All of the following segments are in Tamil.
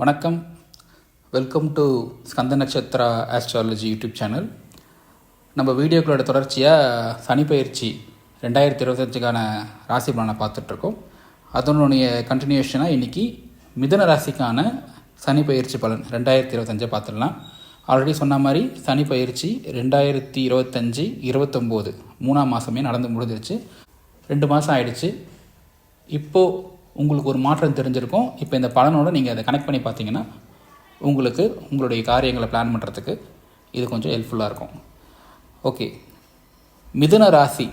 வணக்கம். Welcome to Skanda Nakshatra astrology YouTube channel. நம்ம வீடியோக்களோட தொடர்ச்சியாக சனிப்பயிற்சி ரெண்டாயிரத்தி இருபத்தஞ்சுக்கான ராசி பலனை பார்த்துட்ருக்கோம். அதனுடைய கண்டினியூஷனாக இன்றைக்கி மிதன ராசிக்கான சனி பயிற்சி பலன் ரெண்டாயிரத்தி இருபத்தஞ்சை பார்த்துடலாம். ஆல்ரெடி சொன்ன மாதிரி சனி பயிற்சி ரெண்டாயிரத்தி இருபத்தஞ்சி இருபத்தொம்போது மூணாம் மாதமே நடந்து முடிஞ்சிருச்சு. ரெண்டு மாதம் ஆயிடுச்சு. இப்போது உங்களுக்கு ஒரு மாற்றம் தெரிஞ்சிருக்கும். இப்போ இந்த பலனோடு நீங்கள் அதை கனெக்ட் பண்ணி பார்த்தீங்கன்னா உங்களுக்கு உங்களுடைய காரியங்களை பிளான் பண்ணுறதுக்கு இது கொஞ்சம் ஹெல்ப்ஃபுல்லாக இருக்கும். ஓகே மிதுன ராசி.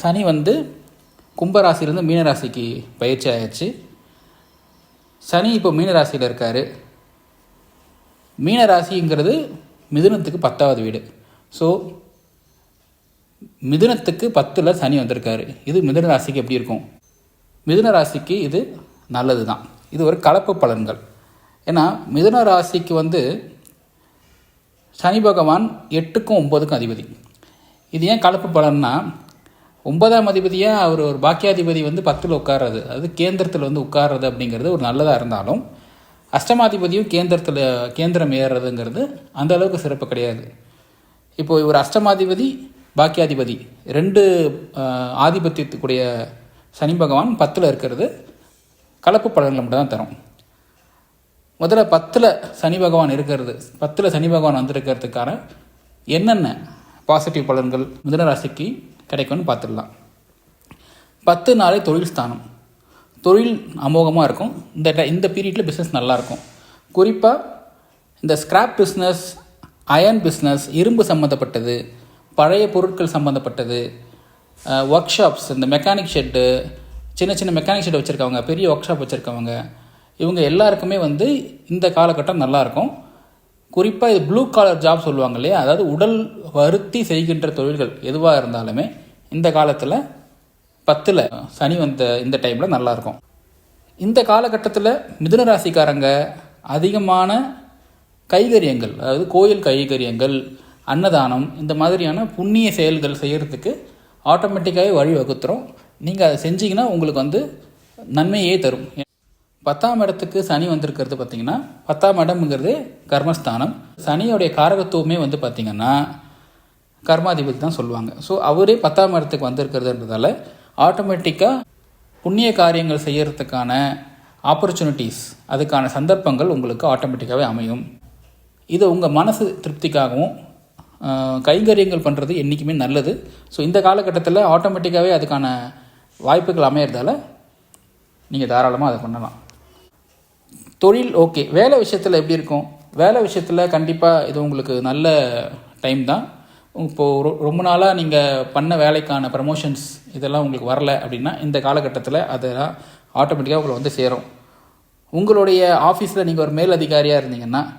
சனி வந்து கும்பராசிலேருந்து மீனராசிக்கு மீன ராசிக்கு பயிற்சி ஆயிடுச்சு. சனி இப்போ மீன ராசியில் இருக்கார். மீன ராசிங்கிறது மிதுனத்துக்கு பத்தாவது வீடு. ஸோ மிதுனத்துக்கு பத்தில் சனி வந்திருக்காரு. இது மிதுன ராசிக்கு எப்படி இருக்கும்? மிதுன ராசிக்கு இது நல்லது தான் இது ஒரு கலப்பு பலன்கள். ஏன்னா மிதுன ராசிக்கு வந்து சனி பகவான் எட்டுக்கும் ஒம்பதுக்கும் அதிபதி. இது ஏன் கலப்பு பலன்னா ஒன்பதாம் அதிபதியாக அவர் ஒரு பாக்கியாதிபதி வந்து பத்தில் உட்கார்றது. அதாவது கேந்திரத்தில் வந்து உட்கார்றது அப்படிங்கிறது ஒரு நல்லதாக இருந்தாலும் அஷ்டமாதிபதியும் கேந்திரத்தில் கேந்திரம் ஏறுறதுங்கிறது அந்த அளவுக்கு சிறப்பு கிடையாது. இப்போது இவர் அஷ்டமாதிபதி பாக்கியாதிபதி. ரெண்டு ஆதிபத்தியத்துக்குடைய சனி பகவான் பத்தில் இருக்கிறது. கலப்பு பலன்களை மட்டும் தான் தரும். முதல்ல பத்தில் சனி பகவான் இருக்கிறது பத்தில் சனி பகவான் வந்திருக்கிறதுக்கான என்னென்ன பாசிட்டிவ் பலன்கள் மிதன ராசிக்கு கிடைக்கும்னு பார்த்துடலாம். பத்து நாளே தொழில் ஸ்தானம். தொழில் அமோகமாக இருக்கும். இந்த இந்த பீரியடில் பிஸ்னஸ் நல்லாயிருக்கும் குறிப்பாக இந்த ஸ்கிராப் பிஸ்னஸ் அயர்ன் பிஸ்னஸ் இரும்பு சம்மந்தப்பட்டது பழைய பொருட்கள் சம்மந்தப்பட்டது ஒர்க் ஷாப்ஸ் இந்த மெக்கானிக் ஷெட்டு சின்ன சின்ன மெக்கானிக் ஷெட் வச்சுருக்கவங்க பெரிய ஒர்க் ஷாப் வச்சுருக்கவங்க இவங்க எல்லாருக்குமே வந்து இந்த காலகட்டம் நல்லாயிருக்கும் குறிப்பாக இது ப்ளூ காலர் ஜாப் சொல்லுவாங்க இல்லையா? அதாவது உடல் வருத்தி செய்கின்ற தொழில்கள் எதுவாக இருந்தாலுமே இந்த காலத்தில் பத்தில் சனி வந்த இந்த டைமில் நல்லாயிருக்கும் இந்த காலகட்டத்தில் மிதுன ராசிக்காரங்க அதிகமான கைகரியங்கள் அதாவது கோயில் கைகரியங்கள் அன்னதானம் இந்த மாதிரியான புண்ணிய செயல்கள் செய்கிறதுக்கு ஆட்டோமேட்டிக்காகவே வழி வகுத்துரும். நீங்கள் அதை செஞ்சீங்கன்னா உங்களுக்கு வந்து நன்மையே தரும். பத்தாம் இடத்துக்கு சனி வந்திருக்கிறது பார்த்தீங்கன்னா பத்தாம் இடம்ங்கிறது கர்மஸ்தானம். சனியோடைய காரகத்துவமே வந்து பார்த்தீங்கன்னா கர்மாதிபதி தான் சொல்லுவாங்க. ஸோ அவரே பத்தாம் இடத்துக்கு வந்திருக்கிறதுன்றதால ஆட்டோமேட்டிக்காக புண்ணிய காரியங்கள் செய்கிறதுக்கான ஆப்பர்ச்சுனிட்டிஸ் அதுக்கான சந்தர்ப்பங்கள் உங்களுக்கு ஆட்டோமேட்டிக்காகவே அமையும். இது உங்கள் மனசு திருப்திக்காகவும் கைங்கரியங்கள் பண்ணுறது என்றைக்குமே நல்லது. ஸோ இந்த காலகட்டத்தில் ஆட்டோமேட்டிக்காகவே அதுக்கான வாய்ப்புகள் அமையிறதால நீங்கள் தாராளமாக அதை பண்ணலாம். தொழில் ஓகே. வேலை விஷயத்தில் எப்படி இருக்கும்? வேலை விஷயத்தில் கண்டிப்பாக இது உங்களுக்கு நல்ல டைம் தான். இப்போது ரொ- ரொம்ப நாளாக நீங்கள் பண்ண வேலைக்கான ப்ரமோஷன்ஸ் இதெல்லாம் உங்களுக்கு வரல அப்படின்னா இந்த காலகட்டத்தில் அதெல்லாம் ஆட்டோமேட்டிக்காக உங்களை வந்து சேரும். உங்களுடைய ஆஃபீஸில் நீங்கள் ஒரு மேல் அதிகாரியாக இருந்தீங்கன்னா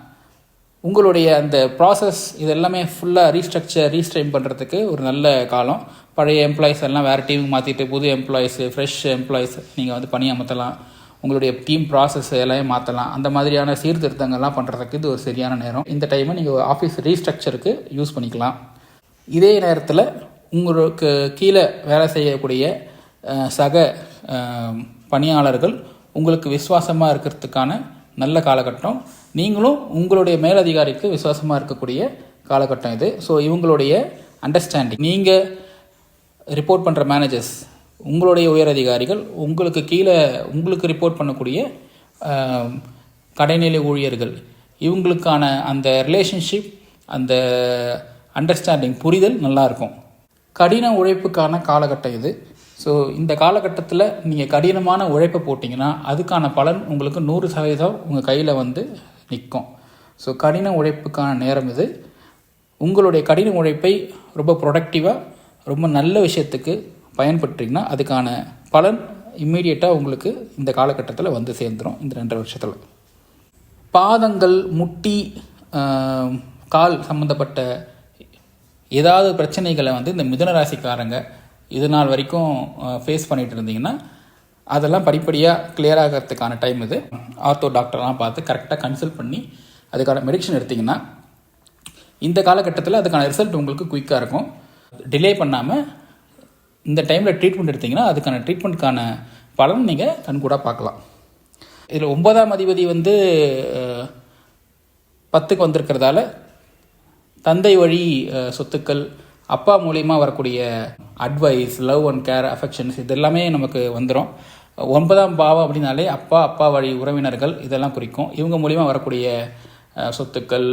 உங்களுடைய அந்த ப்ராசஸ் இது எல்லாமே ஃபுல்லாக ரீஸ்ட்ரக்சர் ரீஸ்ட்ரைம் பண்ணுறதுக்கு ஒரு நல்ல காலம். பழைய எம்ப்ளாயிஸ் எல்லாம் வேறு டீமுக்கு மாற்றிட்டு புது எம்ப்ளாயிஸு ஃப்ரெஷ் எம்ப்ளாயிஸ் நீங்கள் வந்து பணியமர்த்தலாம் உங்களுடைய டீம் ப்ராசஸ் எல்லாமே மாற்றலாம் அந்த மாதிரியான சீர்திருத்தங்கள்லாம் பண்ணுறதுக்கு இது ஒரு சரியான நேரம். இந்த டைமை நீங்கள் ஆஃபீஸ் ரீஸ்ட்ரக்சருக்கு யூஸ் பண்ணிக்கலாம். இதே நேரத்தில் உங்களுக்கு கீழே வேலை செய்யக்கூடிய சக பணியாளர்கள் உங்களுக்கு விசுவாசமாக இருக்கிறதுக்கான நல்ல காலகட்டம் நீங்களும் உங்களுடைய மேலதிகாரிக்கு விசுவாசமாக இருக்கக்கூடிய காலகட்டம் இது. ஸோ இவங்களுடைய அண்டர்ஸ்டாண்டிங் நீங்கள் ரிப்போர்ட் பண்ணுற மேனேஜர்ஸ் உங்களுடைய உயர் அதிகாரிகள் உங்களுக்கு கீழே உங்களுக்கு ரிப்போர்ட் பண்ணக்கூடிய கடைநிலை ஊழியர்கள் இவங்களுக்கான அந்த ரிலேஷன்ஷிப் அந்த அண்டர்ஸ்டாண்டிங் புரிதல் நல்லாயிருக்கும் கடின உழைப்புக்கான காலகட்டம் இது. ஸோ இந்த காலகட்டத்தில் நீங்கள் கடினமான உழைப்பை போட்டிங்கன்னா அதுக்கான பலன் உங்களுக்கு நூறு சதவீதம் உங்கள் கையில் வந்து நிற்கும். ஸோ கடின உழைப்புக்கான நேரம் இது. உங்களுடைய கடின உழைப்பை ரொம்ப ப்ரொடக்டிவாக ரொம்ப நல்ல விஷயத்துக்கு பயன்படுத்திங்கன்னா அதுக்கான பலன் இம்மீடியட்டாக உங்களுக்கு இந்த காலகட்டத்தில் வந்து சேர்ந்துடும் இந்த ரெண்டரை வருஷத்தில். பாதங்கள் முட்டி கால் சம்மந்தப்பட்ட ஏதாவது பிரச்சனைகளை வந்து இந்த மிதனராசிக்காரங்க இது நாள் வரைக்கும் ஃபேஸ் பண்ணிகிட்டு இருந்தீங்கன்னா அதெல்லாம் படிப்படியாக கிளியர் ஆகிறதுக்கான டைம் இது. ஆர்த்தோ டாக்டர்லாம் பார்த்து கரெக்டாக கன்சல்ட் பண்ணி அதுக்கான மெடிஷன் எடுத்திங்கன்னா இந்த காலகட்டத்தில் அதுக்கான ரிசல்ட் உங்களுக்கு குயிக்காக இருக்கும். டிலே பண்ணாமல் இந்த டைமில் ட்ரீட்மெண்ட் எடுத்திங்கன்னா அதுக்கான ட்ரீட்மெண்ட்க்கான பலன் நீங்கள் கண்கூடாக பார்க்கலாம். இதில் ஒன்பதாம் அதிபதி வந்து பத்துக்கு வந்திருக்கிறதால தந்தை வழி சொத்துக்கள் அப்பா மூலியமாக வரக்கூடிய advice love and care affections இது எல்லாமே நமக்கு வந்துடும் ஒன்பதாம் பாவம் அப்படின்னாலே அப்பா அப்பா வழி உறவினர்கள் இதெல்லாம் குறிக்கும். இவங்க மூலிமா வரக்கூடிய சொத்துக்கள்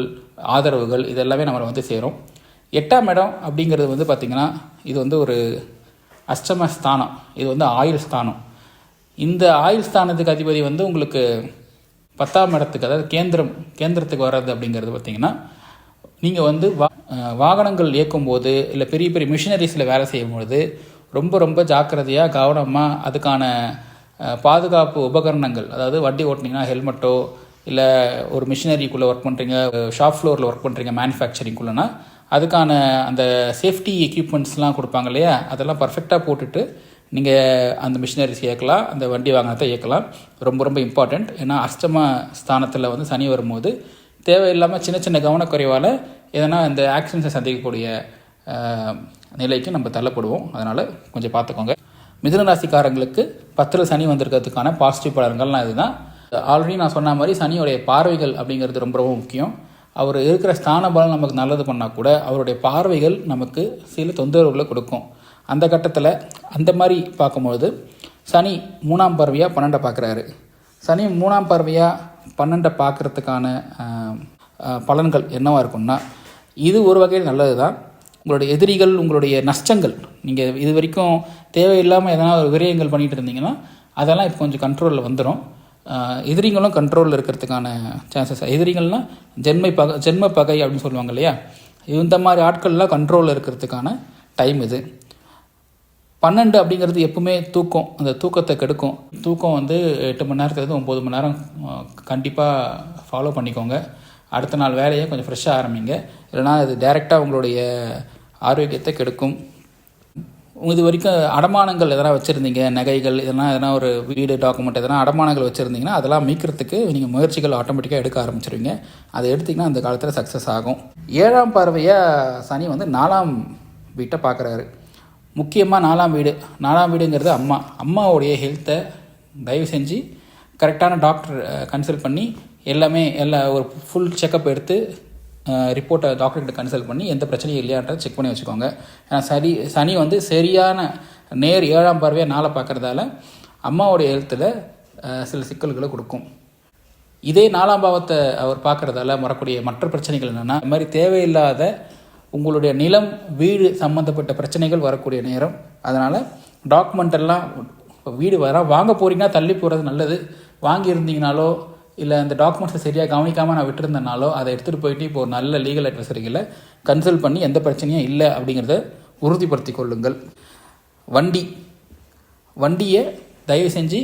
ஆதரவுகள் இதெல்லாமே நம்மளை வந்து சேரும். எட்டாம் இடம் அப்படிங்கிறது வந்து பார்த்திங்கன்னா இது வந்து ஒரு அஷ்டம ஸ்தானம் இது வந்து ஆயுள் ஸ்தானம். இந்த ஆயுள் ஸ்தானத்துக்கு அதிபதி வந்து உங்களுக்கு பத்தாம் இடத்துக்கு அதாவது கேந்திரம் கேந்திரத்துக்கு வர்றது அப்படிங்கிறது பார்த்தீங்கன்னா நீங்கள் வந்து வா அஹ் வாகனங்கள் இயக்கும்போது இல்லை பெரிய பெரிய மிஷினரிஸில் வேலை செய்யும்பொழுது ரொம்ப ரொம்ப ஜாக்கிரதையாக கவனமாக அதுக்கான பாதுகாப்பு உபகரணங்கள் அதாவது வண்டி ஓட்டினீங்கன்னா ஹெல்மெட்டோ இல்லை ஒரு மிஷினரிக்குள்ளே ஒர்க் பண்ணுறீங்க ஷாப் ஃப்ளோரில் ஒர்க் பண்ணுறீங்க மேனுஃபேக்சரிங்குள்ளேனா அதுக்கான அந்த சேஃப்டி எக்யூப்மெண்ட்ஸ்லாம் கொடுப்பாங்க இல்லையா? அதெல்லாம் பர்ஃபெக்டாக போட்டுட்டு நீங்கள் அந்த மிஷினரிஸ் இயக்கலாம் அந்த வண்டி வாகனத்தை இயக்கலாம். ரொம்ப ரொம்ப இம்பார்ட்டண்ட் ஏன்னா அஷ்டம ஸ்தானத்தில் வந்து சனி வரும்போது தேவையில்லாமல் சின்ன சின்ன கவனக்குறைவால் எதனா இந்த ஆக்சிடென்ட்ஸை சந்திக்கக்கூடிய நிலைக்கு நம்ம தள்ளப்படுவோம். அதனால் கொஞ்சம் பார்த்துக்கோங்க. மிதுன ராசிக்காரங்களுக்கு பத்தில் சனி வந்திருக்கிறதுக்கான பாசிட்டிவ் பலன்கள்லாம் இதுதான். ஆல்ரெடி நான் சொன்ன மாதிரி சனியோடைய பார்வைகள் அப்படிங்கிறது ரொம்ப ரொம்ப முக்கியம். அவர் இருக்கிற ஸ்தான பலம் நமக்கு நல்லது பண்ணால் கூட அவருடைய பார்வைகள் நமக்கு சில தொந்தரவுகளை கொடுக்கும். அந்த கட்டத்தில் அந்த மாதிரி பார்க்கும்பொழுது சனி மூணாம் பார்வையாக பன்னெண்டை பார்க்குறாரு. சனி மூணாம் பார்வையாக பன்னெண்டை பார்க்குறதுக்கான பலன்கள் என்னவாக இருக்கும்னா இது ஒரு வகையில் நல்லது தான் உங்களுடைய எதிரிகள் உங்களுடைய நஷ்டங்கள் நீங்கள் இது வரைக்கும் தேவையில்லாமல் எதனா ஒரு விரயங்கள் பண்ணிகிட்டு இருந்தீங்கன்னா அதெல்லாம் இப்போ கொஞ்சம் கண்ட்ரோலில் வந்துடும் எதிரிங்களும் எதிரிகளும் கண்ட்ரோலில் இருக்கிறதுக்கான சான்சஸ் எதிரிகள்னால் ஜென்மை பகை ஜென்ம பகை அப்படின்னு சொல்லுவாங்க இல்லையா? இந்த மாதிரி ஆட்கள்லாம் கண்ட்ரோலில் இருக்கிறதுக்கான டைம் இது. பன்னெண்டு அப்படிங்கிறது எப்பவுமே தூக்கம். அந்த தூக்கத்தை கெடுக்கும். தூக்கம் வந்து எட்டு மணி நேரத்துலேருந்து ஒம்பது மணி நேரம் கண்டிப்பாக ஃபாலோ பண்ணிக்கோங்க. அடுத்த நாள் வேலையை கொஞ்சம் ஃப்ரெஷ்ஷாக ஆரம்பிங்க. இல்லைனா அது டைரெக்டாக உங்களுடைய ஆரோக்கியத்தை கெடுக்கும். இது வரைக்கும் அடமானங்கள் எதனா வச்சுருந்தீங்க? நகைகள் இதெல்லாம் எதனா ஒரு வீடு டாக்குமெண்ட் எதனா அடமானங்கள் வச்சுருந்தீங்கன்னா அதெல்லாம் மீட்கிறதுக்கு நீங்கள் முயற்சிகள் ஆட்டோமேட்டிக்காக எடுக்க ஆரம்பிச்சிருவீங்க. அதை எடுத்திங்கன்னா அந்த காலத்தில் சக்ஸஸ் ஆகும். ஏழாம் பார்வையாக சனி வந்து நாலாம் வீட்டை பார்க்குறாரு முக்கியமாக நாலாம் வீடு. நாலாம் வீடுங்கிறது அம்மா. அம்மாவுடைய ஹெல்த்தை தயவு செஞ்சு கரெக்டான டாக்டர் கன்சல்ட் பண்ணி எல்லாமே எல்லா ஒரு ஃபுல் செக்கப் எடுத்து ரிப்போர்ட்டை டாக்டர்கிட்ட கன்சல்ட் பண்ணி எந்த பிரச்சனையும் இல்லையான்றதை செக் பண்ணி வச்சுக்கோங்க. ஏன்னா சரி சனி வந்து சரியான நேர் ஏழாம் பார்வையாக நாளை பார்க்குறதால அம்மாவுடைய ஹெல்த்தில் சில சிக்கல்களை கொடுக்கும். இதே நாலாம் பாவத்தை அவர் பார்க்குறதால வரக்கூடிய மற்ற பிரச்சனைகள் என்னென்னா இந்த மாதிரி தேவையில்லாத உங்களுடைய நிலம் வீடு சம்மந்தப்பட்ட பிரச்சனைகள் வரக்கூடிய நேரம். அதனால் டாக்குமெண்ட் எல்லாம் வீடு வர வாங்க போகிறீங்கன்னா தள்ளி போகிறது நல்லது. வாங்கியிருந்தீங்கனாலோ இல்லை அந்த டாக்குமெண்ட்ஸை சரியாக கவனிக்காமல் நான் விட்டுருந்தனாலோ அதை எடுத்துகிட்டு போயிட்டு இப்போ ஒரு நல்ல லீகல் அட்வைசர்களை கன்சல்ட் பண்ணி எந்த பிரச்சனையும் இல்லை அப்படிங்கிறத உறுதிப்படுத்தி கொள்ளுங்கள். வண்டி. வண்டியை தயவு செஞ்சு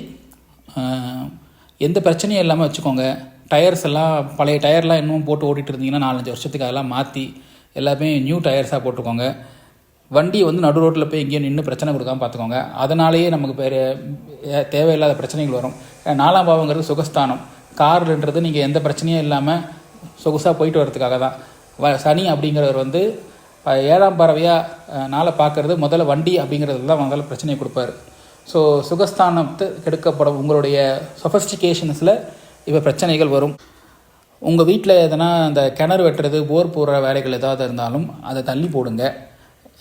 எந்த பிரச்சனையும் இல்லாமல் வச்சுக்கோங்க. டயர்ஸ் எல்லாம் பழைய டயர்லாம் இன்னும் போட்டு ஓட்டிகிட்டு இருந்தீங்கன்னா நாலஞ்சு வருஷத்துக்கு அதெல்லாம் மாற்றி எல்லாமே நியூ டயர்ஸாக போட்டுக்கோங்க. வண்டியை வந்து நடு ரோட்டில் போய் எங்கேயும் நின்று பிரச்சனை கொடுக்காம பார்த்துக்கோங்க அதனாலேயே நமக்கு பேர் தேவையில்லாத பிரச்சனைகள் வரும். நாலாம் பாவங்கிறது சுகஸ்தானம். கார்ன்றது நீங்கள் எந்த பிரச்சனையும் இல்லாமல் சொகுசாக போயிட்டு வரதுக்காக தான். வ சனி அப்படிங்கிறவர் வந்து ஏழாம் பறவையாக நாளை பார்க்குறது முதல்ல வண்டி அப்படிங்கிறது தான் முதல்ல பிரச்சனையை கொடுப்பாரு. ஸோ சுகஸ்தானத்து கெடுக்கப்படும் உங்களுடைய சொஃபஸ்டிகேஷன்ஸில் இப்போ பிரச்சனைகள் வரும். உங்கள் வீட்டில் எதனா அந்த கிணறு வெட்டுறது போர் போடுற வேலைகள் ஏதாவது இருந்தாலும் அதை தள்ளி போடுங்க.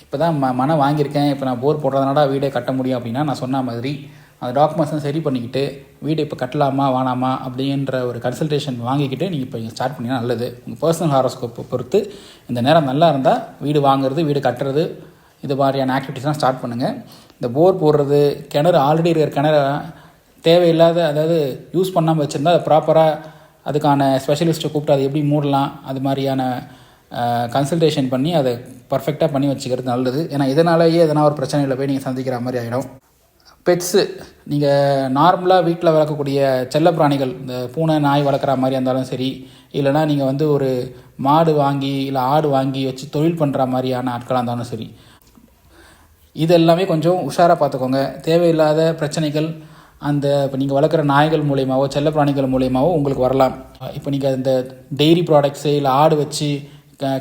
இப்போ தான் ம மனம் வாங்கியிருக்கேன். இப்போ நான் போர் போடுறதுனால வீடே கட்ட முடியும் அப்படின்னா நான் சொன்ன மாதிரி அந்த டாக்குமெண்ட்ஸும் சரி பண்ணிக்கிட்டு வீடு இப்போ கட்டலாமா வேணாமா அப்படின்ற ஒரு கன்சல்டேஷன் வாங்கிக்கிட்டு நீங்கள் இப்போ ஸ்டார்ட் பண்ணிங்கன்னா நல்லது. உங்கள் பர்சனல் ஹாரோஸ்கோப்பை பொறுத்து இந்த நேரம் நல்லா இருந்தால் வீடு வாங்குறது வீடு கட்டுறது இது மாதிரியான ஆக்டிவிட்டிஸ்லாம் ஸ்டார்ட் பண்ணுங்கள் இந்த போர் போடுறது கிணறு ஆல்ரெடி இருக்கிற கிணற தேவையில்லாத அதாவது யூஸ் பண்ணாமல் வச்சுருந்தா அதை ப்ராப்பராக அதுக்கான ஸ்பெஷலிஸ்ட்டை கூப்பிட்டு அதை எப்படி மூடலாம் அது மாதிரியான கன்சல்டேஷன் பண்ணி அதை பர்ஃபெக்டாக பண்ணி வச்சுக்கிறது நல்லது. ஏன்னா இதனாலேயே எதனா ஒரு பிரச்சனையில் போய் நீங்கள் சந்திக்கிற மாதிரி ஆகிடும் பெட்ஸு. நீங்கள் நார்மலாக வீட்டில் வளர்க்கக்கூடிய செல்ல பிராணிகள் இந்த பூனை நாய் வளர்க்குற மாதிரி இருந்தாலும் சரி இல்லைனா நீங்கள் வந்து ஒரு மாடு வாங்கி இல்லை ஆடு வாங்கி வச்சு தொழில் பண்ணுற மாதிரியான ஆட்களாக இருந்தாலும் சரி இது எல்லாமே கொஞ்சம் உஷாராக பார்த்துக்கோங்க தேவையில்லாத பிரச்சனைகள் அந்த இப்போ நீங்கள் வளர்க்குற நாய்கள் மூலியமாவோ செல்ல பிராணிகள் மூலியமாவோ உங்களுக்கு வரலாம். இப்போ நீங்கள் இந்த டெய்ரி ப்ராடக்ட்ஸு இல்லை ஆடு வச்சு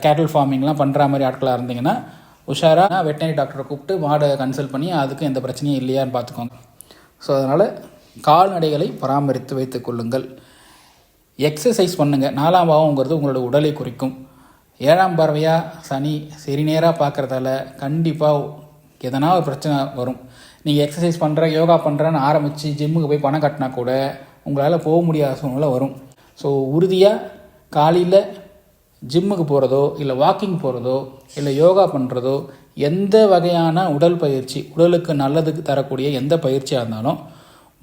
கேட்டல் ஃபார்மிங்லாம் பண்ணுற மாதிரி ஆட்களாக இருந்தீங்கன்னா உஷாராக வெட்டினரி டாக்டரை கூப்பிட்டு மாடை கன்சல்ட் பண்ணி அதுக்கு எந்த பிரச்சனையும் இல்லையான்னு பார்த்துக்கோங்க. ஸோ அதனால் கால்நடைகளை பராமரித்து வைத்துக் கொள்ளுங்கள். எக்ஸசைஸ் பண்ணுங்கள் நாலாம் பாவங்கிறது உங்களோட உடலை குறிக்கும். ஏழாம் பார்வையாக சனி சரி நேராக பார்க்குறதால கண்டிப்பாக எதனா ஒரு பிரச்சனை வரும். நீங்கள் எக்ஸசைஸ் பண்ணுற யோகா பண்ணுறேன்னு ஆரம்பித்து ஜிம்முக்கு போய் பணம் கட்டினா கூட உங்களால் போக முடியாத சூழ்நிலை வரும். ஸோ உறுதியாக காலையில் ஜிம்முக்கு போகிறதோ இல்லை வாக்கிங் போகிறதோ இல்லை யோகா பண்ணுறதோ எந்த வகையான உடல் பயிற்சி உடலுக்கு நல்லதுக்கு தரக்கூடிய எந்த பயிற்சியாக இருந்தாலும்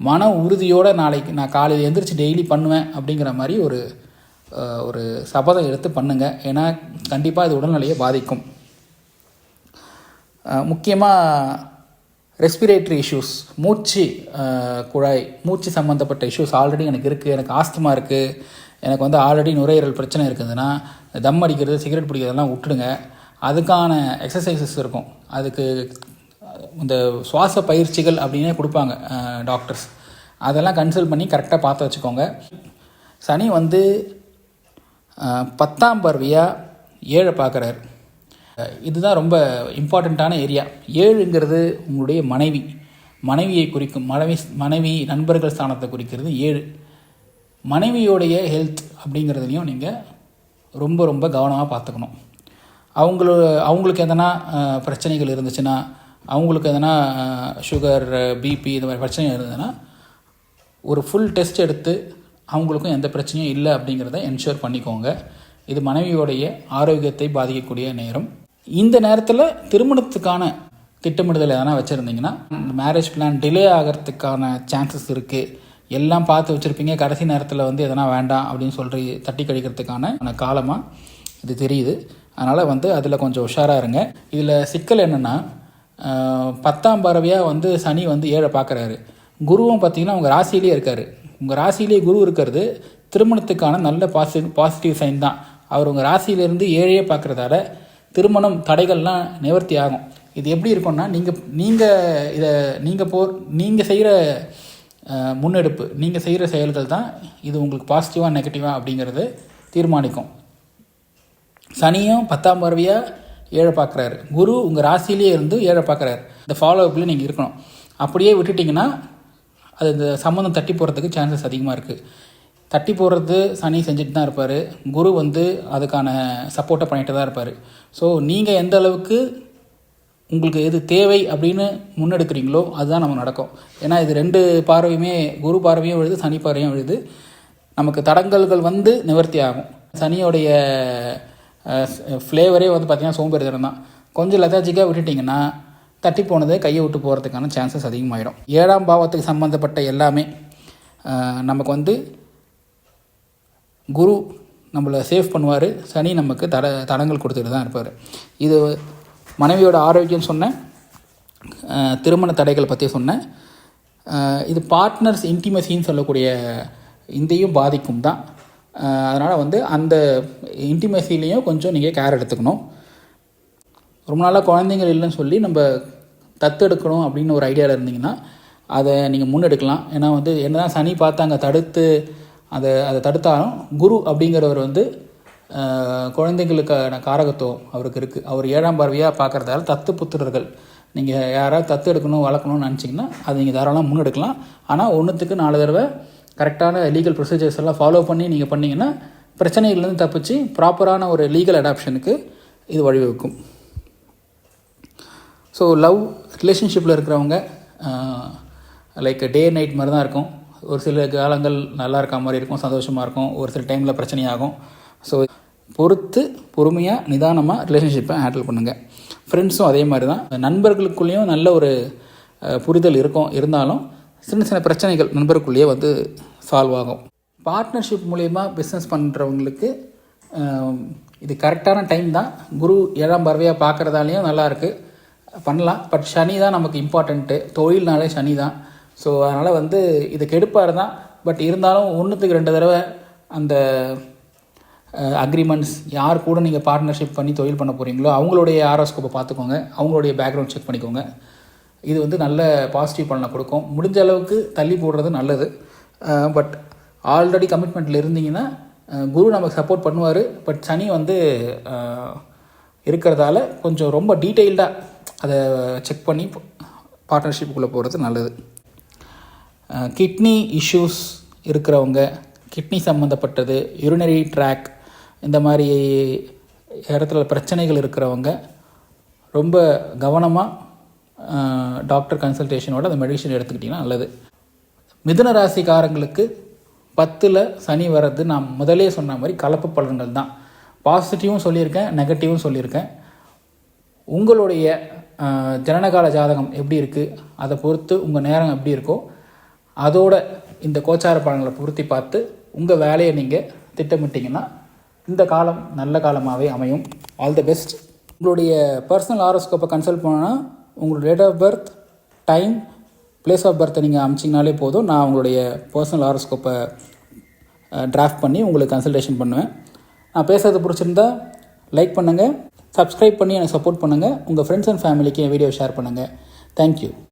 மன உறுதியோடு நாளைக்கு நான் காலையில் எந்திரிச்சு டெய்லி பண்ணுவேன் அப்படிங்கிற மாதிரி ஒரு ஒரு சபதம் எடுத்து பண்ணுங்கள் ஏன்னா கண்டிப்பாக இது உடல்நிலையை பாதிக்கும். முக்கியமாக ரெஸ்பிரேட்டரி இஷ்யூஸ் மூச்சு குழாய் மூச்சு சம்மந்தப்பட்ட இஷ்யூஸ் ஆல்ரெடி எனக்கு இருக்குது எனக்கு ஆஸ்துமா இருக்குது எனக்கு வந்து ஆல்ரெடி நுரையீரல் பிரச்சனை இருக்குதுன்னா தம் அடிக்கிறது சிகரெட் பிடிக்கிறதெல்லாம் விட்டுடுங்க. அதுக்கான எக்ஸசைசஸ் இருக்கும். அதுக்கு இந்த சுவாச பயிற்சிகள் அப்படின்னே கொடுப்பாங்க டாக்டர்ஸ் அதெல்லாம் கன்சல்ட் பண்ணி கரெக்டாக பார்த்து வச்சுக்கோங்க. சனி வந்து பத்தாம் பருவியாக ஏழை பார்க்குறாரு. இதுதான் ரொம்ப இம்பார்ட்டண்ட்டான ஏரியா ஏழுங்கிறது உங்களுடைய மனைவி. மனைவியை குறிக்கும் மனைவி மனைவி நண்பர்கள் ஸ்தானத்தை குறிக்கிறது ஏழு. மனைவியோடைய ஹெல்த் அப்படிங்கிறதுலையும் நீங்கள் ரொம்ப ரொம்ப கவனமாக பார்த்துக்கணும். அவங்கள அவங்களுக்கு எதனா பிரச்சனைகள் இருந்துச்சுன்னா அவங்களுக்கு எதனா சுகர் பிபி இந்த மாதிரி பிரச்சனை இருந்ததுன்னா ஒரு ஃபுல் டெஸ்ட் எடுத்து அவங்களுக்கும் எந்த பிரச்சனையும் இல்லை அப்படிங்கிறத என்ஷூர் பண்ணிக்கோங்க. இது மனைவியோடைய ஆரோக்கியத்தை பாதிக்கக்கூடிய நேரம். இந்த நேரத்தில் திருமணத்துக்கான திட்டமிடுதல் எதனா வச்சுருந்தீங்கன்னா மேரேஜ் பிளான் டிலே ஆகிறதுக்கான சான்சஸ் இருக்குது எல்லாம் பார்த்து வச்சுருப்பீங்க. கடைசி நேரத்தில் வந்து எதனா வேண்டாம் அப்படின்னு சொல்லி தட்டி கழிக்கிறதுக்கான காலமாக இது தெரியுது. அதனால் வந்து அதில் கொஞ்சம் உஷாராக இருங்க. இதில் சிக்கல் என்னென்னா பத்தாம் பறவையாக வந்து சனி வந்து ஏழை பார்க்குறாரு. குருவும் பார்த்தீங்கன்னா உங்கள் ராசியிலே இருக்கார். உங்கள் ராசியிலே குரு இருக்கிறது திருமணத்துக்கான நல்ல பாசிட்டிவ் பாசிட்டிவ் சைன் தான். அவர் உங்கள் ராசியிலேருந்து ஏழையே பார்க்குறதால திருமணம் தடைகள்லாம் நிவர்த்தி ஆகும். இது எப்படி இருக்கும்னா நீங்கள் நீங்கள் இதை நீங்கள் போ நீங்கள் செய்கிற முன்னெடுப்பு. நீங்கள் செய்கிற செயல்கள் தான் இது உங்களுக்கு பாசிட்டிவாக நெகட்டிவாக அப்படிங்கிறது தீர்மானிக்கும். சனியும் பத்தாம் பார்வையாக ஏழை பார்க்குறாரு. குரு உங்கள் ராசியிலே இருந்து ஏழை பார்க்குறாரு. இந்த ஃபாலோ அப்பில் நீங்கள் இருக்கணும். அப்படியே விட்டுட்டிங்கன்னா அது இந்த சம்மந்தம் தட்டி போகிறதுக்கு சான்சஸ் அதிகமாக இருக்குது தட்டி போடுறது சனி செஞ்சுட்டு தான் இருப்பார். குரு வந்து அதுக்கான சப்போர்ட்டை பண்ணிட்டு தான் இருப்பார். ஸோ நீங்கள் எந்த அளவுக்கு உங்களுக்கு எது தேவை அப்படின்னு முன்னெடுக்கிறீங்களோ அதுதான் நம்ம நடக்கும். ஏன்னா இது ரெண்டு பார்வையுமே குரு பார்வையும் விழுது சனி பார்வையும் விழுது. நமக்கு தடங்கல்கள் வந்து நிவர்த்தி ஆகும். சனியோடைய ஃப்ளேவரே வந்து பார்த்திங்கன்னா சோம்பேறித்தனம் தான். கொஞ்சம் லெதாஜிக்காக விட்டுட்டிங்கன்னா தட்டி போனது கையை விட்டு போகிறதுக்கான சான்சஸ் அதிகமாகிடும் ஏழாம் பாவத்துக்கு சம்மந்தப்பட்ட எல்லாமே நமக்கு வந்து குரு நம்மளை சேவ் பண்ணுவார். சனி நமக்கு தட தடங்கள் கொடுத்துட்டு தான் இருப்பார். இது மனைவியோட ஆரோக்கியம் சொன்னேன். திருமண தடைகள் பற்றி சொன்னேன். இது பார்ட்னர்ஸ் இன்டிமசின்னு சொல்லக்கூடிய இந்தையும் பாதிக்கும் தான். அதனால் வந்து அந்த இன்டிமசிலையும் கொஞ்சம் நீங்கள் கேர் எடுத்துக்கணும். ரொம்ப நாளாக குழந்தைங்கள் இல்லைன்னு சொல்லி நம்ம தத்தெடுக்கணும் அப்படின்னு ஒரு ஐடியாவில் இருந்தீங்கன்னா அதை நீங்கள் முன்னெடுக்கலாம். ஏன்னா வந்து என்னதான் சனி பார்த்தாங்க தடுத்து அதை அதை தடுத்தாலும் குரு அப்படிங்கிறவர் வந்து குழந்தைகளுக்கான காரகத்துவம் அவருக்கு இருக்குது அவர் ஏழாம் பார்வையாக பார்க்குறதால தத்து புத்திரர்கள். நீங்கள் யாராவது தத்து எடுக்கணும் வளர்க்கணும்னு நினச்சிங்கன்னா அதை நீங்கள் தாராளமாக முன்னெடுக்கலாம். ஆனால் ஒன்றுத்துக்கு நாலு தடவை கரெக்டான லீகல் ப்ரொசீஜர்ஸ் எல்லாம் ஃபாலோ பண்ணி நீங்கள் பண்ணிங்கன்னா பிரச்சனைகள்லேருந்து தப்பிச்சு ப்ராப்பரான ஒரு லீகல் அடாப்ஷனுக்கு இது வழிவகுக்கும். ஸோ லவ் ரிலேஷன்ஷிப்பில் இருக்கிறவங்க லைக் டே நைட் மாதிரி தான் இருக்கும். ஒரு சில காலங்கள் நல்லா இருக்க மாதிரி இருக்கும் சந்தோஷமாக இருக்கும். ஒரு சில டைமில் பிரச்சனையாகும். ஸோ பொறுத்து பொறுமையாக நிதானமாக ரிலேஷன்ஷிப்பை ஹேண்டில் பண்ணுங்கள் ஃப்ரெண்ட்ஸும் அதே மாதிரி தான் நண்பர்களுக்குள்ளேயும் நல்ல ஒரு புரிதல் இருக்கும். இருந்தாலும் சின்ன சின்ன பிரச்சனைகள் நண்பருக்குள்ளேயே வந்து சால்வ் ஆகும். பார்ட்னர்ஷிப் மூலயமா பிஸ்னஸ் பண்ணுறவங்களுக்கு இது கரெக்டான டைம் தான். குரு ஏழாம் பறவையாக பார்க்குறதாலையும் நல்லாயிருக்கு பண்ணலாம். பட் சனி தான் நமக்கு இம்பார்ட்டண்ட்டு தொழில்னாலே சனி தான். ஸோ அதனால் வந்து இது கெடுப்பார் தான் பட் இருந்தாலும் ஒன்றுத்துக்கு ரெண்டு தடவை அந்த அக்ரிமெண்ட்ஸ் யார் கூட நீங்கள் பார்ட்னர்ஷிப் பண்ணி தொழில் பண்ண போகிறீங்களோ அவங்களுடைய ஆரோஸ்கோப்பை பார்த்துக்கோங்க. அவங்களுடைய பேக்ரவுண்ட் செக் பண்ணிக்கோங்க. இது வந்து நல்ல பாசிட்டிவ் பலனை கொடுக்கும். முடிஞ்ச அளவுக்கு தள்ளி போடுறது நல்லது. பட் ஆல்ரெடி கமிட்மெண்ட்டில் இருந்தீங்கன்னா குரு நமக்கு சப்போர்ட் பண்ணுவார். பட் சனி வந்து இருக்கிறதால கொஞ்சம் ரொம்ப டீட்டெயில்டாக அதை செக் பண்ணி பார்ட்னர்ஷிப்புக்குள்ளே போகிறது நல்லது. கிட்னி இஷ்யூஸ் இருக்கிறவங்க கிட்னி சம்மந்தப்பட்டது யூரினரி ட்ராக் இந்த மாதிரி இடத்துல பிரச்சனைகள் இருக்கிறவங்க ரொம்ப கவனமாக டாக்டர் கன்சல்டேஷனோட அந்த மெடிசன் எடுத்துக்கிட்டிங்கன்னா நல்லது. மிதுன ராசிக்காரங்களுக்கு பத்தில் சனி வர்றது நான் முதலே சொன்ன மாதிரி கலப்பு பலன்கள் தான். பாசிட்டிவும் சொல்லியிருக்கேன் நெகட்டிவும் சொல்லியிருக்கேன். உங்களுடைய ஜனனகால ஜாதகம் எப்படி இருக்குது அதை பொறுத்து உங்கள் நேரம் எப்படி இருக்கோ அதோட இந்த கோச்சார பலன்களை பொருத்தி பார்த்து உங்கள் வேலையை நீங்கள் திட்டமிட்டிங்கன்னா இந்த காலம் நல்ல காலமாகவே அமையும். ஆல் தி பெஸ்ட் உங்களுடைய பர்சனல் ஆரோஸ்கோப்பை கன்சல்ட் பண்ணோன்னா உங்களோட date of birth time place of பர்த்தை நீங்கள் அமிச்சிங்கனாலே போதும். நான் உங்களுடைய பர்சனல் ஆரோஸ்கோப்பை டிராஃப்ட் பண்ணி உங்களுக்கு கன்சல்டேஷன் பண்ணுவேன். நான் பேசுறது பிடிச்சிருந்தா லைக் பண்ணுங்கள் சப்ஸ்கிரைப் பண்ணி எனக்கு சப்போர்ட் பண்ணுங்கள் உங்கள் ஃப்ரெண்ட்ஸ் அண்ட் ஃபேமிலிக்கு என் வீடியோ ஷேர் பண்ணுங்கள் தேங்க்யூ